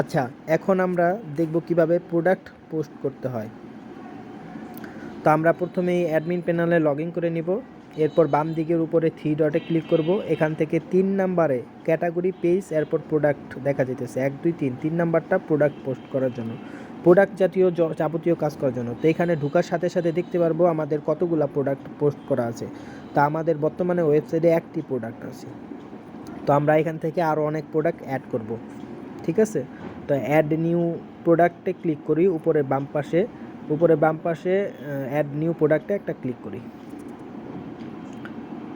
আচ্ছা এখন আমরা দেখব কীভাবে প্রোডাক্ট পোস্ট করতে হয়। তো আমরা প্রথমেই অ্যাডমিন প্যানেলে লগ করে নিব। এরপর বাম দিকের উপরে থ্রি ডটে ক্লিক করব। এখান থেকে তিন নাম্বারে ক্যাটাগরি পেজ এরপর প্রোডাক্ট দেখা যেতেছে এক, দুই, তিন তিন নাম্বারটা প্রোডাক্ট পোস্ট করার জন্য। প্রোডাক্ট জাতীয় যাবতীয় কাজ করার জন্য। তো এখানে ঢোকার সাথে সাথে দেখতে পারব আমাদের কতগুলো প্রোডাক্ট পোস্ট করা আছে। তা আমাদের বর্তমানে ওয়েবসাইটে একটি প্রোডাক্ট আছে। তো আমরা এখান থেকে আরও অনেক প্রোডাক্ট অ্যাড করব। ঠিক আছে? তো অ্যাড নিউ প্রোডাক্টে ক্লিক করি, উপরে বাম পাশে, উপরে বাম পাশে অ্যাড নিউ প্রোডাক্টে একটা ক্লিক করি।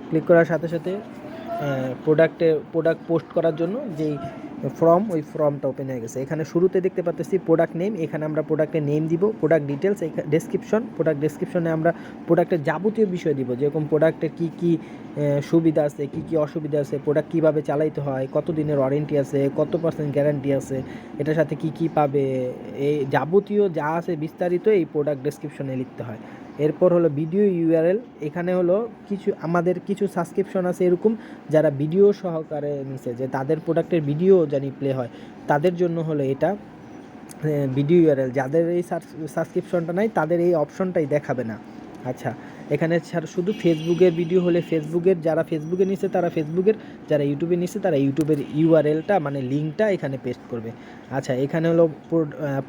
ক্লিক করার সাথে সাথে প্রোডাক্টে প্রোডাক্ট পোস্ট করার জন্য যেই ফর্ম ওই ফর্মটা ওপেন হয়ে গেছে। এখানে শুরুতে দেখতে পাচ্ছি প্রোডাক্ট নেম এখানে আমরা প্রোডাক্টের নেম দিব প্রোডাক্ট ডিটেলস ডেসক্রিপশন প্রোডাক্ট ডেসক্রিপশনে আমরা প্রোডাক্টের যাবতীয় বিষয় দিব, যেরকম প্রোডাক্টের কী কী সুবিধা আছে, কী কী অসুবিধা আছে প্রোডাক্ট কীভাবে চালাইতে হয় কত দিনের ওয়ারেন্টি আছে, কত পার্সেন্ট গ্যারান্টি আছে, এটার সাথে কী কী পাবে, এই যাবতীয় যা আছে বিস্তারিত এই প্রোডাক্ট ডেসক্রিপশনে লিখতে হয়। এরপর হলো ভিডিও ইউআরএল এখানে হলো কিছু, আমাদের কিছু সাবস্ক্রিপশন আছে এরকম, যারা ভিডিও সহকারে নিছে, যে তাদের প্রোডাক্টের ভিডিও জানি প্লে হয়, তাদের জন্য হলো এটা ভিডিও ইউআরএল যাদের এই সাবস্ক্রিপশনটা নাই, তাদের এই অপশনটাই দেখাবে না। আচ্ছা এখানে শুধু ফেসবুকের ভিডিও হলে ফেসবুকের, যারা ফেসবুকে নিচ্ছে তারা ফেসবুকের, যারা ইউটিউবে নিচ্ছে তারা ইউটিউবের ইউআরএলটা মানে লিঙ্কটা এখানে পেস্ট করবে। আচ্ছা এখানে হলো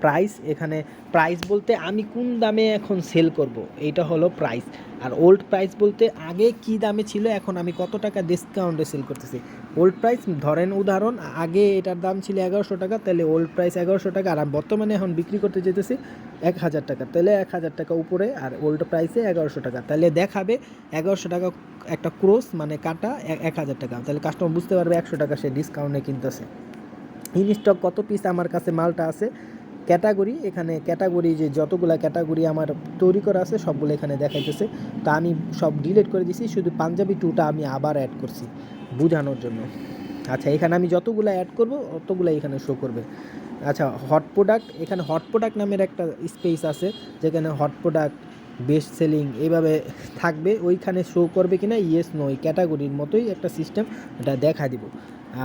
প্রাইস এখানে প্রাইস বলতে আমি কোন দামে এখন সেল করব? এইটা হলো প্রাইস আর ওল্ড প্রাইস বলতে আগে কি দামে ছিল, এখন আমি কত টাকা ডিসকাউন্টে সেল করতেছি? ওল্ড প্রাইস ধরেন উদাহরণ, আগে এটার দাম ছিল এগারোশো টাকা, তাহলে ওল্ড প্রাইস এগারোশো টাকা, আর বর্তমানে এখন বিক্রি করতে যেতেছি এক হাজার টাকা, তাহলে এক হাজার টাকা উপরে, আর ওল্ড প্রাইসে এগারোশো টাকা, তাহলে দেখাবে এগারোশো টাকা একটা ক্রোস মানে কাটা এক হাজার টাকা, তাহলে কাস্টমার বুঝতে পারবে একশো টাকা সে ডিসকাউন্টে কিনতেছে। ইন স্টক কত পিস আমার কাছে মালটা আছে ক্যাটাগরি, এখানে ক্যাটাগরি যে যতগুলো ক্যাটাগরি আমার তৈরি করা আছে সবগুলো এখানে দেখাইতেছে। তা আমি সব ডিলিট করে দিছি, শুধু পাঞ্জাবি টুটা আমি আবার অ্যাড করছি বোঝানোর জন্য। আচ্ছা এখানে আমি যতগুলো অ্যাড করব অতগুলো এখানে শো করবে। আচ্ছা হট প্রোডাক্ট এখানে হট প্রোডাক্ট নামের একটা স্পেস আছে, যেখানে হট প্রোডাক্ট বেস্ট সেলিং এইভাবে থাকবে, ওইখানে শো করবে কি না ইয়েস নো ক্যাটাগরির মতোই একটা সিস্টেম এটা দেখা দিব।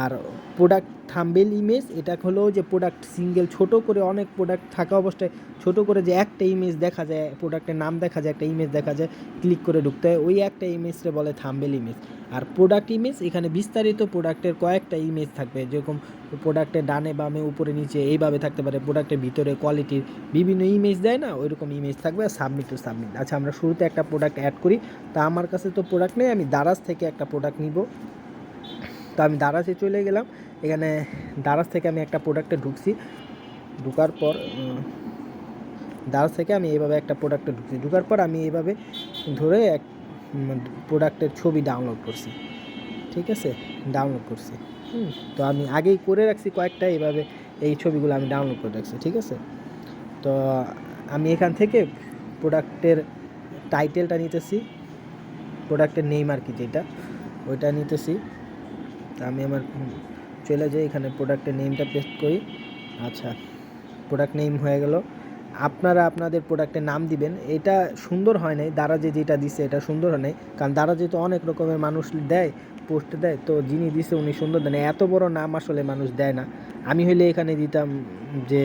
আর প্রোডাক্ট থাম্বেল ইমেজ এটা হলো যে প্রোডাক্ট সিঙ্গেল ছোট করে অনেক প্রোডাক্ট থাকা অবস্থায়, ছোট করে যে একটা ইমেজ দেখা যায় প্রোডাক্টের নাম দেখা যায়, একটা ইমেজ দেখা যায় ক্লিক করে ঢুকতে হয়, ওই একটা ইমেজটা বলে থাম্বেল ইমেজ আর প্রোডাক্ট ইমেজ এখানে বিস্তারিত প্রোডাক্টের কয়েকটা ইমেজ থাকবে। যেরকম প্রোডাক্টের ডানে বামে, উপরে নিচে, এইভাবে থাকতে পারে। প্রোডাক্টের ভিতরে কোয়ালিটির বিভিন্ন ইমেজ দেয় না, ওইরকম ইমেজ থাকবে আর সাবমিট টু সাবমিট আচ্ছা আমরা শুরুতে একটা প্রোডাক্ট অ্যাড করি। তা আমার কাছে তো প্রোডাক্ট নেই, আমি দারাজ থেকে একটা প্রোডাক্ট নিব। তো আমি দারাজে চলে গেলাম। এখানে দারাজ থেকে আমি একটা প্রোডাক্টে ঢুকছি। ঢুকার পর দারাজ থেকে আমি এইভাবে একটা প্রোডাক্টে ঢুকছি। ঢুকার পর আমি এইভাবে ধরে এক প্রোডাক্টের ছবি ডাউনলোড করছি। ঠিক আছে? ডাউনলোড করছি। হুম, তো আমি আগেই করে রাখছি কয়েকটা এইভাবে এই ছবিগুলো আমি ডাউনলোড করে রাখছি, ঠিক আছে? তো আমি এখান থেকে প্রোডাক্টের টাইটেলটা নিতেছি। প্রোডাক্টের নেম আর কি যেটা, ওইটা নিতেছি। তা আমি আমার চলে যাই, এখানে প্রোডাক্টের নেমটা পেস্ট করি। আচ্ছা প্রোডাক্ট নেম হয়ে গেল। আপনারা আপনাদের প্রোডাক্টের নাম দিবেন। এটা সুন্দর হয় নাই দারাজে যেটা দিছে এটা সুন্দর হয় নাই। কারণ দারাজে তো অনেক রকমের মানুষ দেয়, পোস্ট দেয়, তো যিনি দিছে উনি সুন্দর দেন। এত বড় নাম আসলে মানুষ দেয় না। আমি হইলে এখানে দিতাম যে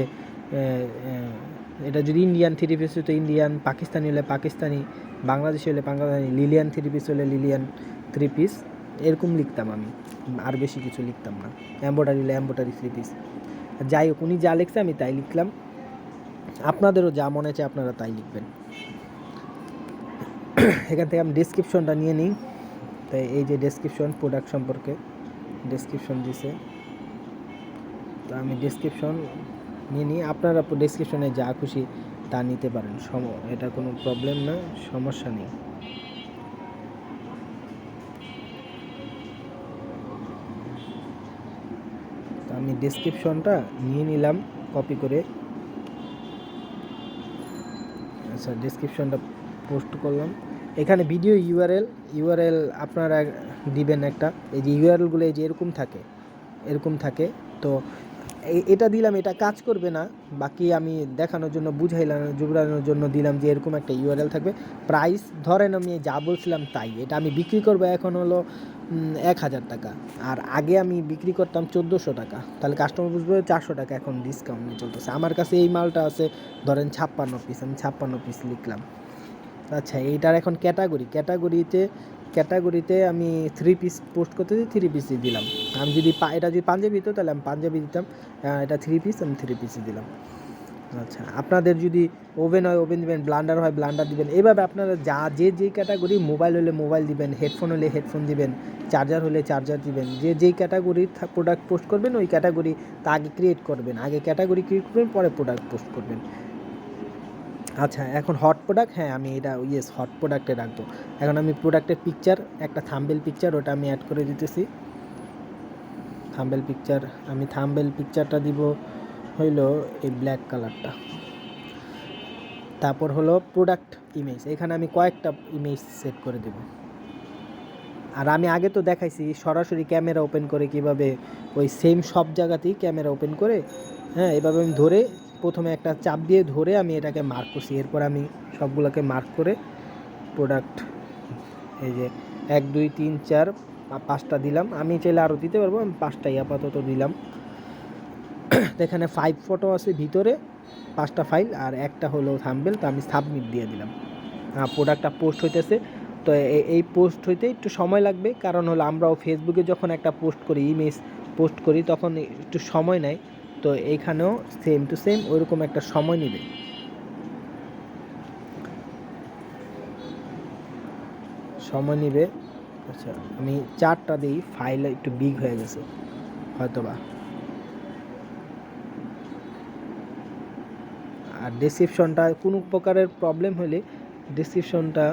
এটা যদি ইন্ডিয়ান থ্রি পিস হতো ইন্ডিয়ান, পাকিস্তানি হলে পাকিস্তানি, বাংলাদেশি হলে বাংলাদেশি, লিলিয়ান থ্রি পিস হলে লিলিয়ান থ্রি পিস, এরকম লিখতাম আমি। আর বেশি কিছু লিখতাম না। এম্ব্রয়ডারি হলে এম্ব্রয়ডারি থ্রি পিস যাই হোক, উনি যা লিখছে আমি তাই লিখলাম। আপনাদেরও যা মনে চায় আপনারা তাই লিখবেন। এখান থেকে আমি ডেসক্রিপশনটা নিয়ে নিই। তাই এই যে ডেসক্রিপশন প্রোডাক্ট সম্পর্কে ডেসক্রিপশন দিছে। তো আমি ডেসক্রিপশন নিয়ে নিই। আপনারা ডেসক্রিপশনে যা খুশি তা নিতে পারেন। সম, এটা কোনো প্রবলেম না, সমস্যা নেই। আমি ডেসক্রিপশনটা নিয়ে নিলাম কপি করে। আচ্ছা ডেসক্রিপশনটা পোস্ট করলাম। এখানে ভিডিও ইউআরএল ইউআরএল আপনারা দিবেন একটা। এই যে ইউআরএলগুলো এই যে এরকম থাকে এরকম থাকে। তো এটা দিলাম, এটা কাজ করবে না। বাকি আমি দেখানোর জন্য, বুঝাইলাম, জুবরানোর জন্য দিলাম যে এরকম একটা ইউআরএল থাকবে। প্রাইস ধরেন আমি যা বলছিলাম তাই। এটা আমি বিক্রি করব এখন হলো এক হাজার টাকা। আর আগে আমি বিক্রি করতাম চোদ্দোশো টাকা। তাহলে কাস্টমার বুঝবে চারশো টাকা এখন ডিসকাউন্ট চলতেছে। আমার কাছে এই মালটা আছে, ধরেন ছাপ্পান্ন পিস আমি ছাপ্পান্ন পিস লিখলাম। আচ্ছা এইটার এখন ক্যাটাগরি ক্যাটাগরিতে ক্যাটাগরিতে আমি থ্রি পিস পোস্ট করতে থ্রি পিসই দিলাম। আমি যদি এটা যদি পাঞ্জাবি হতো তাহলে আমি পাঞ্জাবি দিতাম। এটা থ্রি পিস আমি থ্রি পিসই দিলাম। আচ্ছা আপনাদের যদি ওভেন হয়, ওভেন দিবেন, ব্লান্ডার হয়, ব্লান্ডার দিবেন, এভাবে আপনারা যা, যে যে ক্যাটাগরি মোবাইল হলে মোবাইল দিবেন, হেডফোন হলে হেডফোন দিবেন, চার্জার হলে চার্জার দিবেন, যে যেই ক্যাটাগরি প্রোডাক্ট পোস্ট করবেন, ওই ক্যাটাগরি তা আগে ক্রিয়েট করবেন, আগে ক্যাটাগরি ক্রিয়েট করবেন, পরে প্রোডাক্ট পোস্ট করবেন। আচ্ছা এখন হট প্রোডাক্ট হ্যাঁ আমি এটা ইয়েস হট প্রোডাক্টে রাখব। এখন আমি প্রোডাক্টের পিকচার একটা থাম্বেল পিকচার ওটা আমি অ্যাড করে দিতেছি। থাম্বেল পিকচার আমি থাম্বেল পিকচারটা দিব। হইল এই ব্ল্যাক কালারটা তারপর হলো প্রোডাক্ট ইমেজ এখানে আমি কয়েকটা ইমেজ সেট করে দেব। আর আমি আগে তো দেখাইছি, সরাসরি ক্যামেরা ওপেন করে কীভাবে ওই সেম সব জায়গাতেই ক্যামেরা ওপেন করে হ্যাঁ এভাবে আমি ধরে প্রথমে একটা চাপ দিয়ে ধরে আমি এটাকে মার্ক করছি। এরপর আমি সবগুলোকে মার্ক করে প্রোডাক্ট এই যে এক, দুই, তিন, চার, পাঁচটা দিলাম। আমি চাইলে আরও দিতে পারব, আমি পাঁচটাই আপাতত দিলাম। এখানে ফাইভ ফটো আছে ভিতরে, পাঁচটা ফাইল আর একটা হলো থাম্বেল তো আমি সাবমিট দিয়ে দিলাম। প্রোডাক্টটা পোস্ট হইতেছে। তো এই পোস্ট হইতে একটু সময় লাগবে, কারণ হলো আমরাও ফেসবুকে যখন একটা পোস্ট করি ইমেজ পোস্ট করি, তখন একটু সময় নেয়। তো এইখানেও সেম টু সেম ওইরকম একটা সময় নেবে। সময় নেবে। আচ্ছা আমি চারটা দিই ফাইল একটু বিগ হয়ে গেছে, হয়তোবা। আর ডিসক্রিপশনটা কোনো প্রকারের প্রবলেম হলে ডিসক্রিপশনটা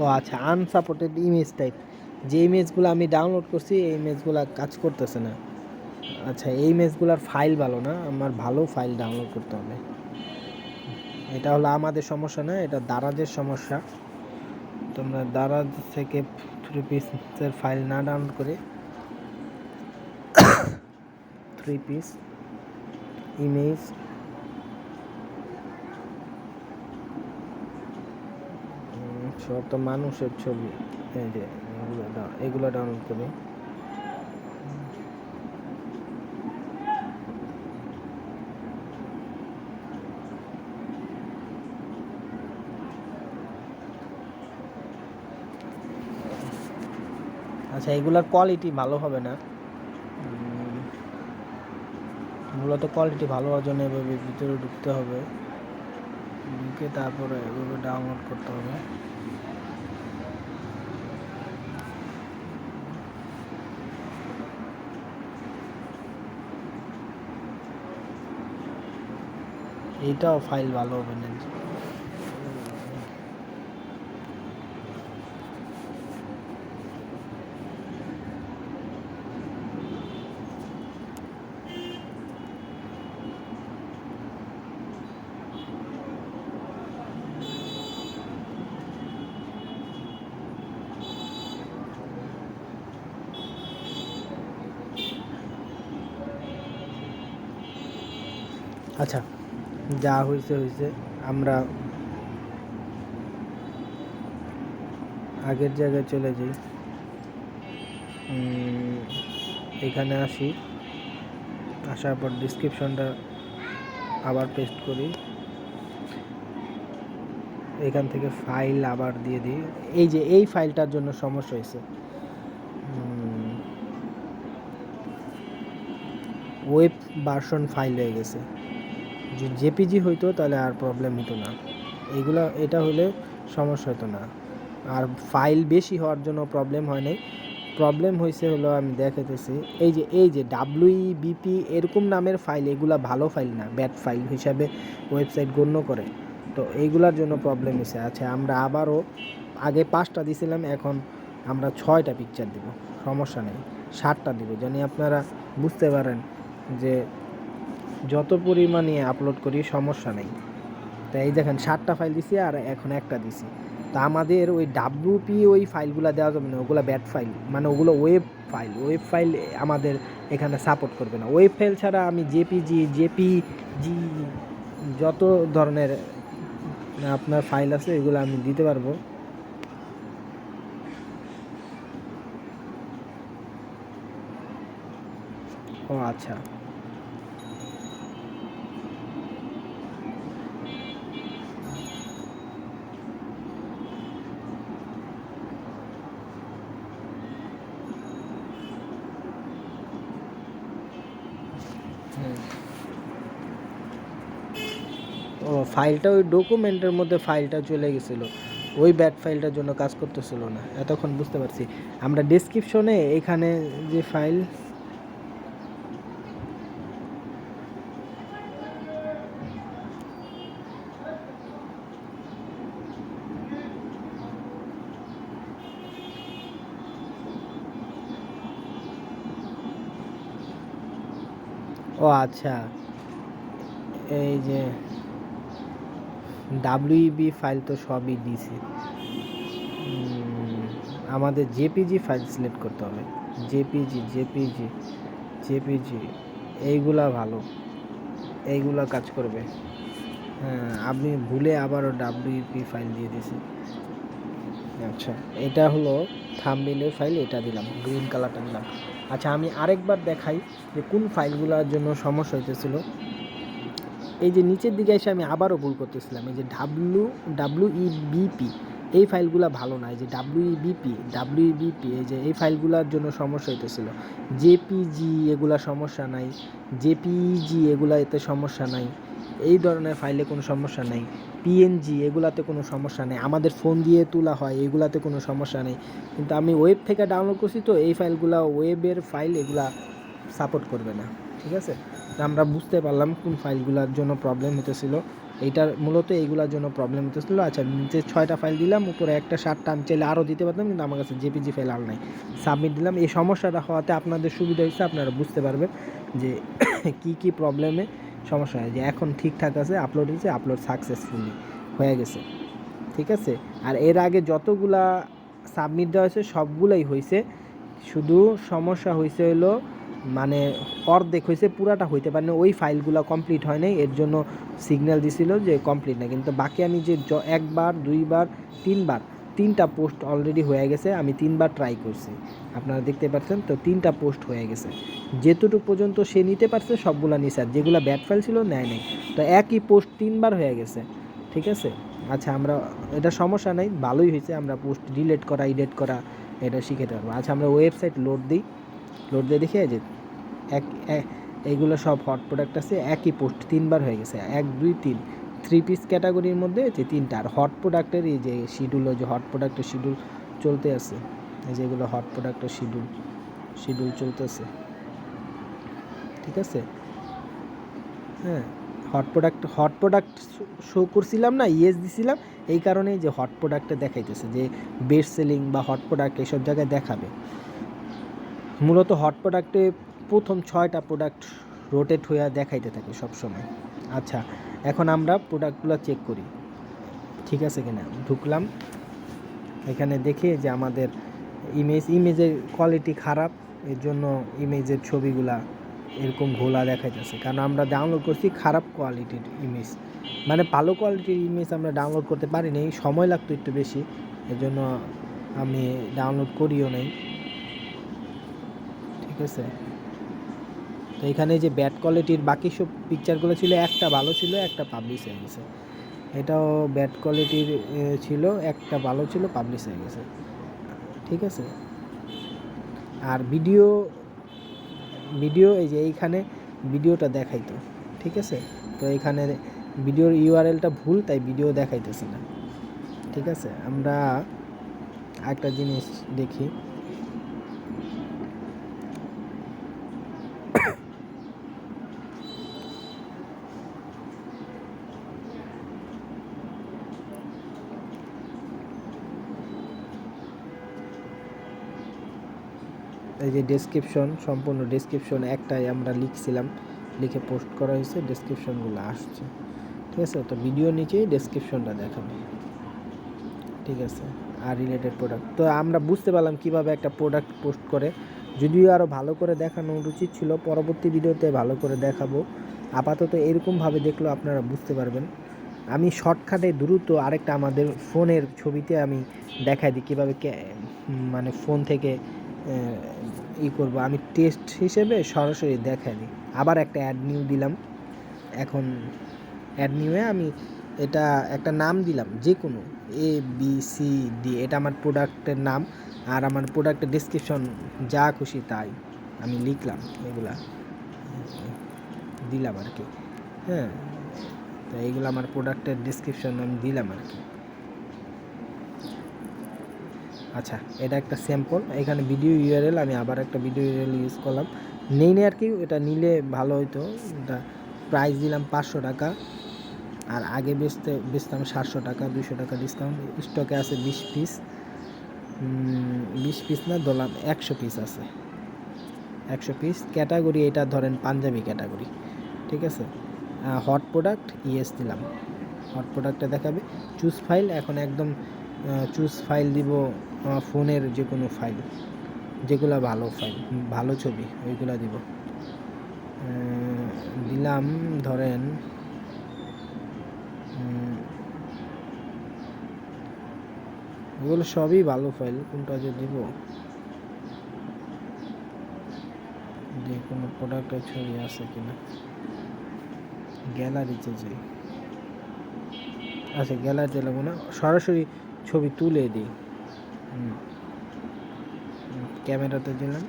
ও আচ্ছা আনসাপোর্টেড ইমেজ টাইপ যে ইমেজগুলো আমি ডাউনলোড করছি, এই ইমেজগুলো কাজ করতেছে না। আচ্ছা এই ইমেজগুলোর ফাইল ভালো না, আমার ভালো ফাইল ডাউনলোড করতে হবে। এটা হলো আমাদের সমস্যা না, এটা দারাজের সমস্যা। তোমরা দারাজ থেকে থ্রি পিসের ফাইল না ডাউনলোড করে থ্রি পিস ইমেজ সব তো মানুষের ছবি। এই যে, এগুলো এগুলো ডাউনলোড করি আচ্ছা এগুলোর কোয়ালিটি ভালো হবে না? মূলত কোয়ালিটি ভালো হওয়ার জন্য এভাবে ভিতরে ঢুকতে হবে। ঢুকে তারপরে এভাবে ডাউনলোড করতে হবে। এইটাও ফাইল ভালো হবে না। আচ্ছা যা হয়েছে হয়েছে আমরা আগের জায়গায় চলে যাই। এখানে আসি। আসার পর ডিসক্রিপশনটা আবার পেস্ট করি। এখান থেকে ফাইল আবার দিয়ে দিই। এই যে, এই ফাইলটার জন্য সমস্যা হয়েছে ওয়েব ভার্সন ফাইল হয়ে গেছে। জেপিজি হইতো তাহলে আর প্রবলেম হতো না। এইগুলা এটা হলে সমস্যা হতো না। আর ফাইল বেশি হওয়ার জন্য প্রবলেম হয় নাই। প্রবলেম হয়েছে হলো আমি দেখাতেছি এই যে এই যে ডাব্লিউ বিপি এরকম নামের ফাইল এগুলা ভালো ফাইল না ব্যাড ফাইল হিসাবে ওয়েবসাইট গণ্য করে। তো এইগুলার জন্য প্রবলেম হয়েছে আচ্ছা আমরা আবারও আগে পাঁচটা দিছিলাম, এখন আমরা ছয়টা পিকচার দিব। সমস্যা নেই ষাটটা দিব, জানি আপনারা বুঝতে পারেন যে যত পরিমাণে আপলোড করি, সমস্যা নেই। তো এই দেখেন, সাতটা ফাইল দিছি আর এখন একটা দিছি। তা আমাদের ওই ডাব্লিউপি ওই ফাইলগুলো দেওয়া যাবে না, ওগুলো ব্যাড ফাইল মানে ওগুলো ওয়েব ফাইল ওয়েব ফাইল আমাদের এখানে সাপোর্ট করবে না। ওয়েব ফাইল ছাড়া আমি জেপিজি জেপিজি যত ধরনের আপনার ফাইল আছে, এগুলো আমি দিতে পারব। ও আচ্ছা হুম। ও ফাইলটা, ওই ডকুমেন্টের মধ্যে ফাইলটা চলে গেছিল। ওই ব্যাট ফাইলটার জন্য কাজ করতেছিল না। এতক্ষণ বুঝতে পারছি। আমরা ডেসক্রিপশনে এখানে যে ফাইল ও আচ্ছা। এই যে ডাব্লিউবি ফাইল তো সবই দিছি আমাদের জেপিজি ফাইল সিলেক্ট করতে হবে। জেপিজি জেপিজি জেপিজি এইগুলা ভালো। এইগুলা কাজ করবে। হ্যাঁ আপনি ভুলে আবারও ডাব্লিউপি ফাইল দিয়ে দিয়েছি। আচ্ছা এটা হলো থাম্বনেলের ফাইল এটা দিলাম গ্রিন কালারটা দিলাম। আচ্ছা আমি আরেকবার দেখাই যে কোন ফাইলগুলোর জন্য সমস্যা হইতেছিল। এই যে নিচের দিকে এসে আমি আবারও ভুল করতেছিলাম। এই যে ডাব্লু ডাব্লিউ ই বিপি এই ফাইলগুলো ভালো না। এই যে W E B P W E B P এই যে এই ফাইলগুলোর জন্য সমস্যা হইতেছিল। জেপিজি এগুলা সমস্যা নাই। জেপিজি এগুলা এতে সমস্যা নাই। এই ধরনের ফাইলে কোনো সমস্যা নাই। পিএনজি এগুলাতে কোনো সমস্যা নেই। আমাদের ফোন দিয়ে তোলা হয়, এগুলাতে কোনো সমস্যা নেই। কিন্তু আমি ওয়েব থেকে ডাউনলোড করছি তো এই ফাইলগুলো ওয়েবের ফাইল এগুলা সাপোর্ট করবে না। ঠিক আছে? তো আমরা বুঝতে পারলাম কোন ফাইলগুলোর জন্য প্রবলেম হতেছিল এইটার মূলত এইগুলোর জন্য প্রবলেম হতেছিল আচ্ছা নিচে ছয়টা ফাইল দিলাম, উপরে একটা, সাতটা, আমি চাইলে আরও দিতে পারতাম, কিন্তু আমার কাছে জেপিজি ফাইল আর নাই। সাবমিট দিলাম। এই সমস্যাটা হওয়াতে আপনাদের সুবিধা হয়েছে আপনারা বুঝতে পারবেন যে কি কি প্রবলেমে সমস্যা হয়। যে এখন ঠিকঠাক আছে আপলোড হয়েছে আপলোড সাকসেসফুলি হয়ে গেছে। ঠিক আছে? আর এর আগে যতগুলা সাবমিট দেওয়া হয়েছে, সবগুলাই হয়েছে শুধু সমস্যা হয়েছে হলো মানে অর্ধেক হয়েছে, পুরাটা হইতে পারে না। ওই ফাইলগুলো কমপ্লিট হয় নাই, এর জন্য সিগন্যাল দিছিল যে কমপ্লিট না কিন্তু বাকি আমি যে একবার, দুইবার, তিনবার, তিনটা পোস্ট অলরেডি হয়ে গেছে, আমি তিনবার ট্রাই করছি। আপনারা দেখতে পাচ্ছেন তো, তিনটা পোস্ট হয়ে গেছে। যেতটুকু পর্যন্ত সে নিতে পারছে, সবগুলা নিছে আর যেগুলো ব্যাড ফাইল ছিল, নেয় নাই। তো একই পোস্ট তিনবার হয়ে গেছে, ঠিক আছে? আচ্ছা আমরা, এটা সমস্যা নাই, ভালোই হয়েছে, আমরা পোস্ট ডিলিট করা এডিট করা, এটা শিখে পারব আচ্ছা আমরা ওয়েবসাইট লোড দিই। লোড দিয়ে দেখি যে এক এইগুলো সব হট প্রোডাক্ট আছে, একই পোস্ট তিনবার হয়ে গেছে। এক, দুই, তিন। থ্রি পিস ক্যাটাগরির মধ্যে যে তিনটা। আর হট প্রোডাক্টের এই যে শিডিউল যে হট প্রোডাক্টের শিডিউল চলতে আছে। এই যে এগুলো হট প্রোডাক্টের শিডিউল শিডিউল চলতেছে ঠিক আছে? হ্যাঁ hot product hot product show করছিলাম না, ইয়েস দিছিলাম। এই কারণেই যে হট প্রোডাক্টে দেখাইতেছে, যে বেস্ট সেলিং বা হট প্রোডাক্ট এসব জায়গায় দেখাবে। মূলত হট প্রোডাক্টে প্রথম ছয়টা প্রোডাক্ট রোটেট হয়ে দেখাইতে থাকে সব সময় আচ্ছা এখন আমরা প্রোডাক্টগুলো চেক করি। ঠিক আছে কিনা? ঢুকলাম। এখানে দেখে যে আমাদের ইমেজ ইমেজের কোয়ালিটি খারাপ, এর জন্য ইমেজের ছবিগুলা এরকম ঘোলা দেখাইতেছে। কারণ আমরা ডাউনলোড করছি খারাপ কোয়ালিটির ইমেজ মানে ভালো কোয়ালিটির ইমেজ আমরা ডাউনলোড করতে পারিনি সময় লাগতো একটু বেশি। এর জন্য আমি ডাউনলোড করিও নাই। ঠিক আছে তো এখানে যে ব্যাড কোয়ালিটির বাকি সব পিকচারগুলো ছিল, একটা ভালো ছিল, একটা পাবলিশ হয়ে গেছে। এটাও ব্যাড কোয়ালিটির ছিল, একটা ভালো ছিল পাবলিশ হয়ে গেছে। ঠিক আছে? আর ভিডিও ভিডিও এই যে এইখানে ভিডিওটা দেখাইতো। ঠিক আছে? তো এখানে ভিডিওর ইউআরএলটা ভুল, তাই ভিডিও দেখাইতেছে না। ঠিক আছে? আমরা একটা জিনিস দেখি। এই যে ডেসক্রিপশন সম্পূর্ণ ডেসক্রিপশন একটাই আমরা লিখছিলাম, লিখে পোস্ট করা হয়েছে ডেসক্রিপশনগুলো আসছে। ঠিক আছে? তো ভিডিও নিচেই ডেসক্রিপশনটা দেখাবে। ঠিক আছে? আর রিলেটেড প্রোডাক্ট তো আমরা বুঝতে পারলাম কীভাবে একটা প্রোডাক্ট পোস্ট করে। যদিও আরও ভালো করে দেখানো উচিত ছিল, পরবর্তী ভিডিওতে ভালো করে দেখাবো। আপাতত এরকমভাবে দেখলেও আপনারা বুঝতে পারবেন। আমি শর্টকাটে দ্রুত আরেকটা আমাদের ফোনের ছবিতে আমি দেখাই দিই কীভাবে মানে ফোন থেকে ই করব। আমি টেস্ট হিসেবে সরাসরি দেখাই আবার একটা অ্যাড নিউ দিলাম। এখন অ্যাড নিউয়ে আমি এটা একটা নাম দিলাম যে কোনো এ বি সি ডি এটা আমার প্রোডাক্টের নাম আর আমার প্রোডাক্টের ডিসক্রিপশন যা খুশি তাই আমি লিখলাম, এগুলা দিলাম আর কি। হ্যাঁ তো এইগুলো আমার প্রোডাক্টের ডিসক্রিপশন আমি দিলাম আর কি। আচ্ছা এটা একটা স্যাম্পল এখানে ভিডিও ইউআরএল আমি আবার একটা ভিডিও ইউআরএল ইউজ করলাম। নেই আর কি, এটা নিলে ভালো হতো এটা প্রাইস দিলাম পাঁচশো টাকা, আর আগে বেচতে, বেচতাম সাতশো টাকা দুশো টাকা ডিসকাউন্ট স্টকে আছে বিশ পিস বিশ পিস না, ধরলাম একশো পিস আছে। একশো পিস ক্যাটাগরি এটা ধরেন পাঞ্জাবি ক্যাটাগরি ঠিক আছে? হট প্রোডাক্ট ইয়েস দিলাম। হট প্রোডাক্টটা দেখাবে। চুজ ফাইল এখন একদম চুজ ফাইল দিব ফোনের যে কোনো ফাইল যেগুলো ভালো ফাইল ভালো ছবি, ওইগুলো দিব। দিলাম, ধরেন ওগুলো সবই ভালো ফাইল কোনটা যে দিব? যে কোনো প্রোডাক্টের ছবি আছে কিনা? গ্যালারিতে যাই। আচ্ছা গ্যালারিতে লাগবো না, সরাসরি ছবি তুলে দিই। ক্যামেরাতে দিলাম।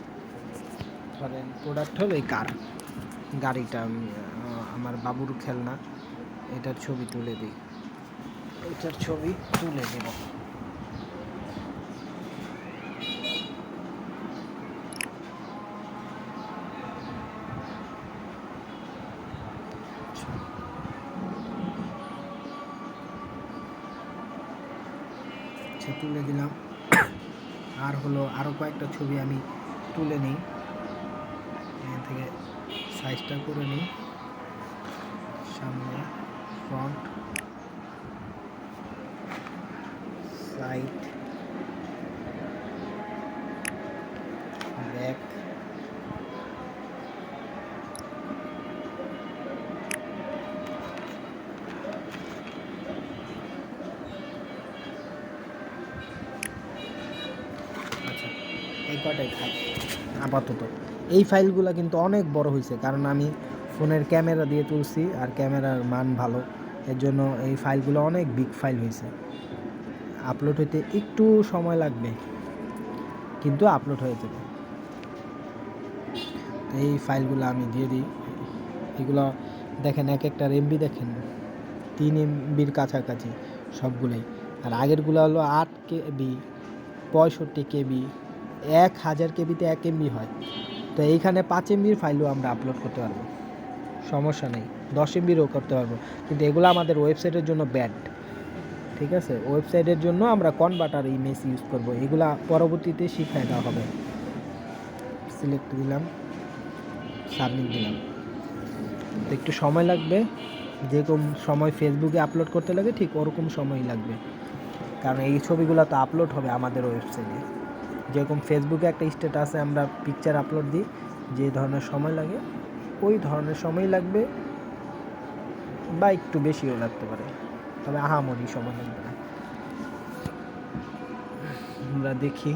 ধরেন প্রোডাক্ট হলো এই কার গাড়িটা আমি, আমার বাবুর খেলনা। এটার ছবি তুলে দিই। এটার ছবি তুলে দেব। আচ্ছা তুলে দিলাম। আর হলো আরও কয়েকটা ছবি আমি তুলে নিই। এখান থেকে সাইজটা করে নিই। সামনে ফ্রন্ট সাইড ব্যাক আচ্ছা এই কটাই থাক আপাতত এই ফাইলগুলো কিন্তু অনেক বড় হয়েছে কারণ আমি ফোনের ক্যামেরা দিয়ে তুলছি আর ক্যামেরার মান ভালো এর জন্য এই ফাইলগুলো অনেক বিগ ফাইল হয়েছে আপলোড হইতে একটু সময় লাগবে, কিন্তু আপলোড হয়ে যাবে। এই ফাইলগুলো আমি দিয়ে দিই। এগুলো দেখেন, এক একটা এমবি দেখেন, তিন এমবির কাছাকাছি সবগুলোই। আর আগেরগুলো হলো আট কেবি পঁয়ষট্টি কেবি এক হাজার কেবিতে এক এমবি হয়। তো এইখানে পাঁচ এমবির ফাইলও আমরা আপলোড করতে পারব। সমস্যা নেই, দশ এমবিরও করতে পারব। কিন্তু এগুলো আমাদের ওয়েবসাইটের জন্য ব্যাড ঠিক আছে? ওয়েবসাইটের জন্য আমরা কনভার্টার ইমেজ ইউজ করব। এগুলা পরবর্তীতে শিখায় দেওয়া হবে। সিলেক্ট দিলাম সাবমিট দিলাম। একটু সময় লাগবে। যেরকম সময় ফেসবুকে আপলোড করতে লাগে, ঠিক ওরকম সময়ই লাগবে। কারণ এই ছবিগুলো তো আপলোড হবে আমাদের ওয়েবসাইটে যেরকম ফেসবুকে একটা স্ট্যাটাসে আমরা পিকচার আপলোড দিই, যে ধরনের সময় লাগে, ওই ধরনের সময় লাগবে বা একটু বেশিও লাগতে পারে। তবে আহামরি সময় লাগবে না। আমরা দেখি।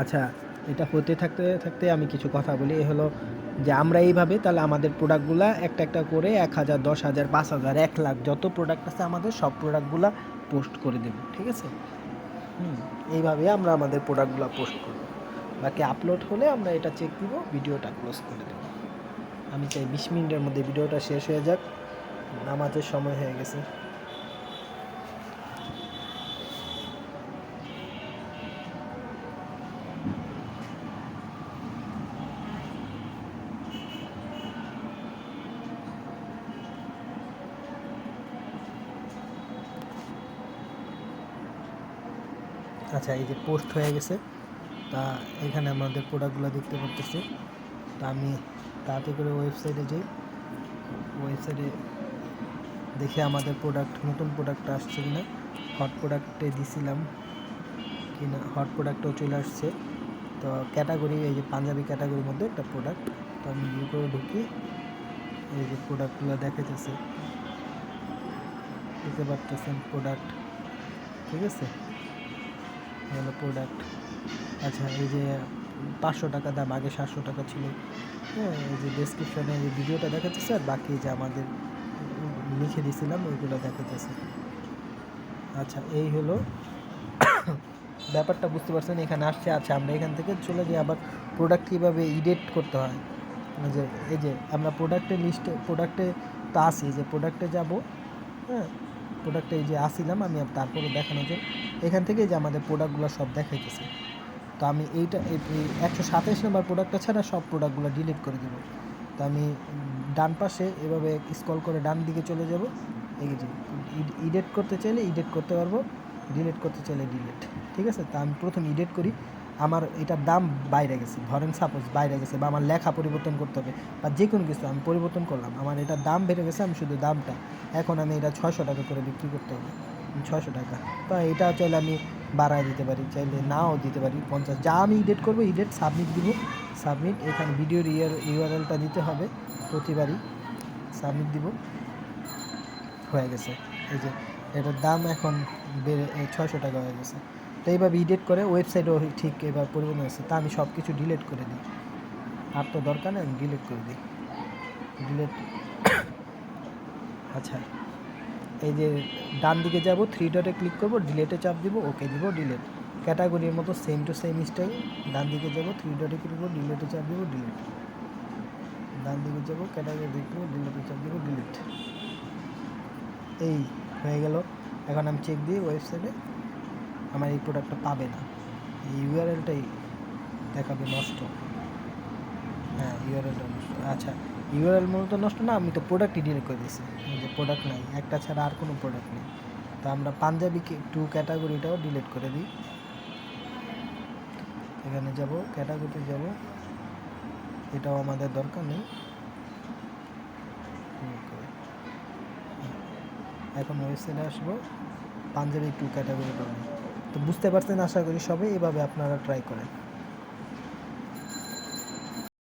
আচ্ছা এটা হতে থাকতে থাকতে আমি কিছু কথা বলি। এ হলো যে আমরা এইভাবে তাহলে আমাদের প্রোডাক্টগুলো একটা একটা করে এক হাজার, দশ হাজার, পাঁচ হাজার, এক লাখ যত প্রোডাক্ট আছে আমাদের সব প্রোডাক্টগুলো পোস্ট করে দেব, ঠিক আছে? হুম, এইভাবে আমরা আমাদের প্রোডাক্টগুলো পোস্ট করব। বাকি আপলোড হলে আমরা এটা চেক দিব, ভিডিওটা ক্লোজ করে দেব। আমি চাই বিশ মিনিটের মধ্যে ভিডিওটা শেষ হয়ে যাক। নামাজের সময় হয়ে গেছে। আচ্ছা এই যে পোস্ট হয়ে গেছে, তা এখানে আমাদের প্রোডাক্টগুলো দেখতে পারতেছি। তা আমি তাড়াতাড়ি করে ওয়েবসাইটে যাই। ওয়েবসাইটে দেখে আমাদের প্রোডাক্ট নতুন প্রোডাক্ট আসছে কিনা। হট প্রোডাক্টে দিছিলাম কিনা হট প্রোডাক্টও চলে আসছে। তো ক্যাটাগরি এই যে পাঞ্জাবি ক্যাটাগরির মধ্যে একটা প্রোডাক্ট তো আমি ভিউ করে ঢুকি, এই যে প্রোডাক্টগুলো দেখাইতেছে। দেখতে পারতেছেন প্রোডাক্ট ঠিক আছে? হলো প্রোডাক্ট আচ্ছা এই যে পাঁচশো টাকা দাম, আগে সাতশো টাকা ছিল। হ্যাঁ এই যে ডেসক্রিপশনে এই ভিডিওটা দেখাতেছে আর বাকি যে আমাদের লিখে দিয়েছিলাম, ওইগুলো দেখাতেছে। আচ্ছা এই হলো ব্যাপারটা বুঝতে পারছেন, এখানে আসছে আচ্ছা আমরা এখান থেকে চলে যাই, আবার প্রোডাক্ট কীভাবে এডিট করতে হয়। এই যে এই যে, আমরা প্রোডাক্টের লিস্টে প্রোডাক্টে তো আসি যে প্রোডাক্টে যাব হ্যাঁ প্রোডাক্টে এই যে আসিলাম, আমি তারপরে দেখানো যে এখান থেকে যে আমাদের প্রোডাক্টগুলো সব দেখাইতেছে। তো আমি এইটা, এই একশো সাতাইশ নম্বর প্রোডাক্টটা ছাড়া সব প্রোডাক্টগুলো ডিলিট করে দেবো। তো আমি ডান পাশে এভাবে স্ক্রল করে ডান দিকে চলে যাব। এই যে ইডিট করতে চাইলে ইডিট করতে পারব ডিলিট করতে চাইলে ডিলিট ঠিক আছে? তা আমি প্রথম ইডিট করি। আমার এটার দাম বাইরে গেছে, ধরেন সাপোজ বাইরে গেছে বা আমার লেখা পরিবর্তন করতে হবে বা যে কোনো কিছু আমি পরিবর্তন করলাম, আমার এটার দাম বেড়ে গেছে, আমি শুধু দামটা, এখন আমি এটা ছয়শো টাকা করে বিক্রি করতে হবে। ছয়শো টাকা। তো এটা চাইলে আমি বাড়ায় দিতে পারি, চাইলে নাও দিতে পারি পঞ্চাশ। যা আমি ইডিট করব ইডেট সাবমিট দিব। সাবমিট এখানে ভিডিওর ইয়ার ইউআরএলটা দিতে হবে প্রতিবারই। সাবমিট দিব। হয়ে গেছে। এই যে, এটার দাম এখন বেড়ে ছয়শো টাকা হয়ে গেছে। তো এইভাবে ইডিট করে ওয়েবসাইটও ঠিক এবার পরিবর্তন হয়েছে। তা আমি সব কিছু ডিলিট করে দিই। আর তো দরকার নেই, আমি ডিলিট করে দিই। ডিলিট আচ্ছা। এই যে ডান দিকে যাব থ্রি ডটে ক্লিক করব ডিলেটে চাপ দিব ওকে দিব ডিলেট ক্যাটাগরির মতো সেম টু সেম স্টাইল ডান দিকে যাব থ্রি ডটে ক্লিক করব ডিলেটে চাপ দিব ডিলেট ডান দিকে যাব ক্যাটাগরি দেখব ডিলেটে চাপ দিব ডিলেট এই হয়ে গেল। এখন আমি চেক দিই ওয়েবসাইটে আমার এই প্রোডাক্টটা পাবে না। এই ইউআরএলটাই দেখাবে নষ্ট। হ্যাঁ ইউআরএলটা নষ্ট। আচ্ছা ইউআরএল মূলত নষ্ট না, আমি তো প্রোডাক্টই ডিলিট করে দিয়েছি। যে প্রোডাক্ট নাই, একটা ছাড়া আর কোনো প্রোডাক্ট নেই। তো আমরা পাঞ্জাবি টু ক্যাটাগরিটাও ডিলিট করে দিই। এখানে যাব ক্যাটাগরিতে যাব। এটাও আমাদের দরকার নেই। এখন ওয়েবসাইটে আসব। পাঞ্জাবি টু ক্যাটাগরি তো বুঝতে পারছেন আশা করি সবাই এভাবে আপনারা ট্রাই করেন।